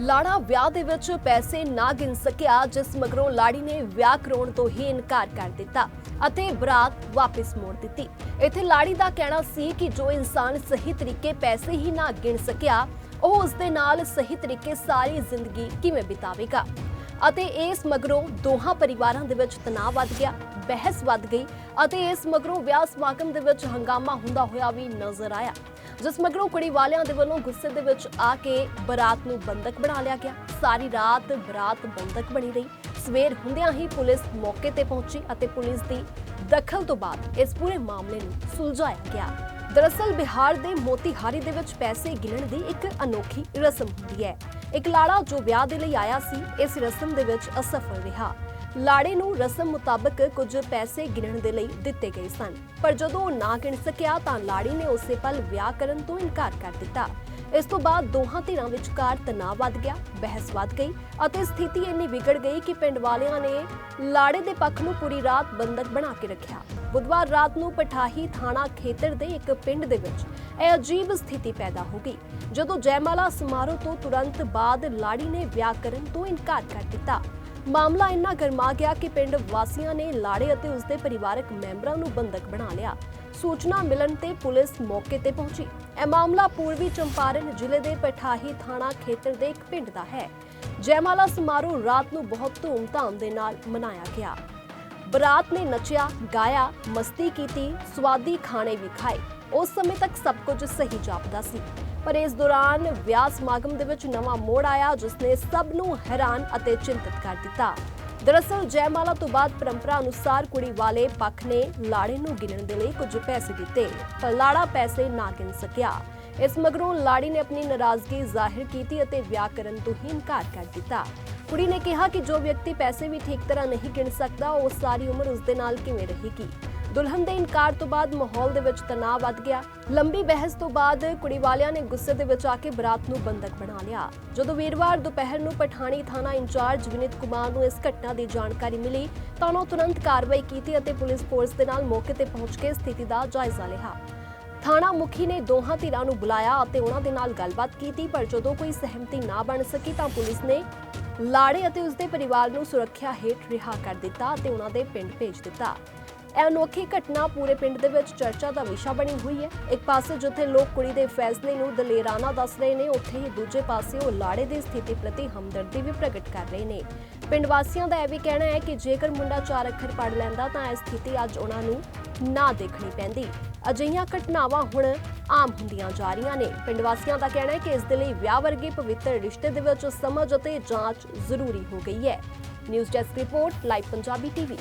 ਲਾੜਾ ਵਿਆਹ ਦੇ ਵਿੱਚ ਪੈਸੇ ਨਾ ਗਿਣ ਸਕਿਆ, ਜਿਸ ਮਗਰੋਂ ਲਾੜੀ ਨੇ ਵਿਆਹ ਕਰਾਉਣ ਤੋਂ ਹੀ ਇਨਕਾਰ ਕਰ ਦਿੱਤਾ ਅਤੇ ਬਰਾਤ ਵਾਪਸ ਮੋੜ ਦਿੱਤੀ। ਇੱਥੇ ਲਾੜੀ ਦਾ ਕਹਿਣਾ ਸੀ ਕਿ ਜੋ ਇਨਸਾਨ ਸਹੀ ਤਰੀਕੇ ਪੈਸੇ ਹੀ ਨਾ ਗਿਣ ਸਕਿਆ, ਉਹ ਉਸ ਦੇ ਨਾਲ ਸਹੀ ਤਰੀਕੇ ਸਾਰੀ ਜ਼ਿੰਦਗੀ ਕਿਵੇਂ ਬਿਤਾਵੇਗਾ? ਅਤੇ ਇਸ ਮਗਰੋਂ ਦੋਹਾਂ ਪਰਿਵਾਰਾਂ ਦੇ ਵਿੱਚ ਤਣਾਅ ਵੱਧ ਗਿਆ। ਬਹਿਸ ਵੱਧ ਗਈ ਅਤੇ ਇਸ ਮਗਰੋਂ ਵਿਆਹ ਸਮਾਗਮ ਦੇ ਵਿੱਚ ਹੰਗਾਮਾ ਹੁੰਦਾ ਹੋਇਆ ਵੀ ਨਜ਼ਰ ਆਇਆ। ਜਿਸ ਮਗਰੋਂ ਕੁੜੀ ਵਾਲਿਆਂ ਦੇ ਵੱਲੋਂ ਗੁੱਸੇ ਦੇ ਵਿੱਚ ਆ ਕੇ ਬਰਾਤ ਨੂੰ ਬੰਦਕ ਬਣਾ ਲਿਆ ਗਿਆ। ਸਾਰੀ ਰਾਤ ਬਰਾਤ ਬੰਦਕ ਬਣੀ ਰਹੀ। ਸਵੇਰ ਹੁੰਦਿਆਂ ਹੀ ਪੁਲਿਸ ਮੌਕੇ ਤੇ ਪਹੁੰਚੀ ਅਤੇ ਪੁਲਿਸ ਦੀ ਦਖਲ ਤੋਂ ਬਾਅਦ ਇਸ ਪੂਰੇ ਮਾਮਲੇ ਨੂੰ ਸੁਲਝਾਇਆ ਗਿਆ। ਦਰਅਸਲ ਬਿਹਾਰ ਦੇ ਮੋਤੀਹਾਰੀ ਦੇ ਵਿੱਚ ਪੈਸੇ ਗਿਣਨ ਦੀ ਇੱਕ ਅਨੋਖੀ ਰਸਮ ਹੁੰਦੀ ਹੈ। ਇੱਕ ਲਾੜਾ ਜੋ ਵਿਆਹ ਦੇ ਲਈ ਆਇਆ ਸੀ, ਇਸ ਰਸਮ ਦੇ ਵਿੱਚ ਅਸਫਲ ਰਿਹਾ। ਲਾੜੇ ਨੂੰ ਰਸਮ ਮੁਤਾਬਕ ਕੁਝ ਪੈਸੇ ਗਿਣਨ ਦੇ ਲਈ ਦਿੱਤੇ ਗਏ ਸਨ। ਪਰ ਜਦੋਂ ਉਹ ਨਾ ਗਿਣ ਸਕਿਆ ਤਾਂ ਲਾੜੀ ਨੇ ਉਸੇ ਪਲ ਵਿਆਹ ਕਰਨ ਤੋਂ ਇਨਕਾਰ ਕਰ ਦਿੱਤਾ। ਇਸ ਤੋਂ ਬਾਅਦ ਦੋਹਾਂ ਧਿਰਾਂ ਵਿਚਕਾਰ ਤਣਾਅ ਵੱਧ ਗਿਆ, ਬਹਿਸ ਵੱਧ ਗਈ ਅਤੇ ਸਥਿਤੀ ਇੰਨੀ ਵਿਗੜ ਗਈ ਕਿ ਪਿੰਡ ਵਾਲਿਆਂ ਨੇ ਲਾੜੇ ਦੇ ਪੱਖ ਨੂੰ ਪੂਰੀ ਰਾਤ ਬੰਦਕ ਬਣਾ ਕੇ ਰੱਖਿਆ। ਬੁੱਧਵਾਰ ਰਾਤ ਨੂੰ ਪਠਾਹੀ ਥਾਣਾ ਖੇਤਰ ਦੇ ਇੱਕ ਪਿੰਡ ਦੇ ਵਿੱਚ ਇਹ ਅਜੀਬ ਸਥਿਤੀ ਪੈਦਾ ਹੋ ਗਈ, ਜਦੋਂ ਜੈਮਾਲਾ ਸਮਾਰੋਹ ਤੋਂ ਤੁਰੰਤ ਬਾਅਦ ਲਾੜੀ ਨੇ ਵਿਆਹ ਕਰਨ ਤੋਂ ਇਨਕਾਰ ਕਰ ਦਿੱਤਾ। ਮਾਮਲਾ ਇੰਨਾ ਗਰਮਾ ਗਿਆ ਕਿ ਪਿੰਡ ਵਾਸੀਆਂ ਨੇ ਲਾੜੇ ਅਤੇ ਉਸਦੇ ਪਰਿਵਾਰਕ ਮੈਂਬਰਾਂ ਨੂੰ ਬੰਦਕ ਬਣਾ ਲਿਆ। ਸੂਚਨਾ ਮਿਲਣ ਤੇ ਪੁਲਿਸ ਮੌਕੇ ਤੇ ਪਹੁੰਚੀ। ਇਹ ਮਾਮਲਾ ਪੂਰਬੀ ਚੰਪਾਰਨ ਜ਼ਿਲ੍ਹੇ ਦੇ ਪਠਾਹੀ ਥਾਣਾ ਖੇਤਰ ਦੇ ਇੱਕ ਪਿੰਡ ਦਾ ਹੈ, ਜੈਮਾਲਾ ਸਮਾਰੋਹ ਰਾਤ ਨੂੰ ਬਹੁਤ ਧੂਮਧਾਮ ਦੇ ਨਾਲ ਮਨਾਇਆ ਗਿਆ। ਬਰਾਤ ਨੇ ਨੱਚਿਆ, ਗਾਇਆ, ਮਸਤੀ ਕੀਤੀ ਸਵਾਦੀ ਖਾਣੇ ਵੀ ਖਾਏ। ਉਸ ਸਮੇਂ ਤੱਕ ਸਭ ਕੁਝ ਸਹੀ ਜਾਪਦਾ ਸੀ। ਪਰ ਇਸ ਦੌਰਾਨ ਵਿਆਹ ਸਮਾਗਮ ਦੇ ਵਿੱਚ ਨਵਾਂ ਮੋੜ ਆਇਆ, ਜਿਸ ਨੇ ਸਭ ਨੂੰ ਹੈਰਾਨ ਅਤੇ ਚਿੰਤਤ ਕਰ ਦਿੱਤਾ। ਦਰਅਸਲ, ਜੈਮਾਲਾ ਤੋਂ ਬਾਅਦ ਪਰੰਪਰਾ ਅਨੁਸਾਰ ਕੁੜੀ ਵਾਲੇ ਪੱਖ ਨੇ ਲਾੜੇ ਨੂੰ ਗਿਣਨ ਦੇ ਲਈ ਕੁਝ ਪੈਸੇ ਦਿੱਤੇ, ਪਰ ਲਾੜਾ ਪੈਸੇ ਨਾ ਗਿਣ ਸਕਿਆ। ਇਸ ਮਗਰੋਂ ਲਾੜੀ ਨੇ ਆਪਣੀ ਨਾਰਾਜ਼ਗੀ ਜ਼ਾਹਿਰ ਕੀਤੀ ਅਤੇ ਵਿਆਹ ਕਰਨ ਤੋਂ ਹੀ ਇਨਕਾਰ ਕਰ ਦਿੱਤਾ। ਕੁੜੀ ਨੇ ਕਿਹਾ ਕਿ ਜੋ ਵਿਅਕਤੀ ਪੈਸੇ ਵੀ ਠੀਕ ਤਰ੍ਹਾਂ ਨਹੀਂ ਗਿਣ ਸਕਦਾ, ਉਹ ਸਾਰੀ ਉਮਰ ਉਸ ਦੇ ਨਾਲ ਕਿਵੇਂ ਰਹੇਗੀ? ਦੁਲਹਨ ਦੇ ਇਨਕਾਰ ਤੋਂ ਬਾਅਦ ਮਾਹੌਲ ਦੇ ਵਿੱਚ ਤਣਾਅ ਵੱਧ ਗਿਆ। ਲੰਬੀ ਬਹਿਸ ਤੋਂ ਬਾਅਦ ਕੁੜੀ ਵਾਲਿਆਂ ਨੇ ਗੁੱਸੇ ਦੇ ਵਿੱਚ ਆ ਕੇ ਬਰਾਤ ਨੂੰ ਬੰਦਕ ਬਣਾ ਲਿਆ। ਜਦੋਂ ਵੀਰਵਾਰ ਦੁਪਹਿਰ ਨੂੰ ਪਠਾਣੀ ਥਾਣਾ ਇੰਚਾਰਜ ਵਿਨੀਤ ਕੁਮਾਰ ਨੂੰ ਇਸ ਘਟਨਾ ਦੀ ਜਾਣਕਾਰੀ ਮਿਲੀ, ਤਾਂ ਉਹਨਾਂ ਤੁਰੰਤ ਕਾਰਵਾਈ ਕੀਤੀ ਅਤੇ ਪੁਲਿਸ ਫੋਰਸ ਦੇ ਨਾਲ ਮੌਕੇ ਤੇ ਪਹੁੰਚ ਕੇ ਸਥਿਤੀ ਦਾ ਜਾਇਜ਼ਾ ਲਿਆ। ਥਾਣਾ ਮੁਖੀ ਨੇ ਦੋਹਾਂ ਧਿਰਾਂ ਨੂੰ ਬੁਲਾਇਆ ਅਤੇ ਉਹਨਾਂ ਦੇ ਨਾਲ ਗੱਲਬਾਤ ਕੀਤੀ, ਪਰ ਜਦੋਂ ਕੋਈ ਸਹਿਮਤੀ ਨਾ ਬਣ ਸਕੀ ਤਾਂ ਪੁਲਿਸ ਨੇ ਲਾੜੇ ਅਤੇ ਉਸਦੇ ਪਰਿਵਾਰ ਨੂੰ ਸੁਰੱਖਿਆ ਹੇਠ ਰਿਹਾ ਕਰ ਦਿੱਤਾ ਅਤੇ ਉਹਨਾਂ ਦੇ ਪਿੰਡ ਭੇਜ ਦਿੱਤਾ। ਇਹ ਅਨੋਖੀ ਘਟਨਾ ਪੂਰੇ ਪਿੰਡ ਦੇ ਵਿੱਚ ਚਰਚਾ ਦਾ ਵਿਸ਼ਾ ਬਣੀ ਹੋਈ ਹੈ। ਇੱਕ ਪਾਸੇ ਜਿੱਥੇ ਲੋਕ ਕੁੜੀ ਦੇ ਫੈਸਲੇ ਨੂੰ ਦਲੇਰਾਨਾ ਦੱਸ ਰਹੇ ਨੇ, ਉੱਥੇ ਹੀ ਦੂਜੇ ਪਾਸੇ ਉਹ ਲਾੜੇ ਦੀ ਸਥਿਤੀ ਪ੍ਰਤੀ ਹਮਦਰਦੀ ਵੀ ਪ੍ਰਗਟ ਕਰ ਰਹੇ ਨੇ। ਪਿੰਡ ਵਾਸੀਆਂ ਦਾ ਇਹ ਵੀ ਕਹਿਣਾ ਹੈ ਕਿ ਜੇਕਰ ਮੁੰਡਾ ਚਾਰ ਅੱਖਰ ਪੜ ਲੈਂਦਾ ਤਾਂ ਇਹ ਸਥਿਤੀ ਅੱਜ ਉਹਨਾਂ ਨੂੰ ਨਾ ਦੇਖਣੀ ਪੈਂਦੀ। ਅਜਿਹੀਆਂ ਘਟਨਾਵਾਂ ਹੁਣ ਆਮ ਹੁੰਦੀਆਂ ਜਾ ਰਹੀਆਂ ਨੇ। ਪਿੰਡ ਵਾਸੀਆਂ ਦਾ ਕਹਿਣਾ ਹੈ ਕਿ ਇਸ ਦੇ ਲਈ ਵਿਆਹ ਵਰਗੇ ਪਵਿੱਤਰ ਰਿਸ਼ਤੇ ਦੇ ਵਿੱਚ ਸਮਝ ਅਤੇ ਜਾਂਚ ਜ਼ਰੂਰੀ ਹੋ ਗਈ ਹੈ। News desk report, live Punjabi TV.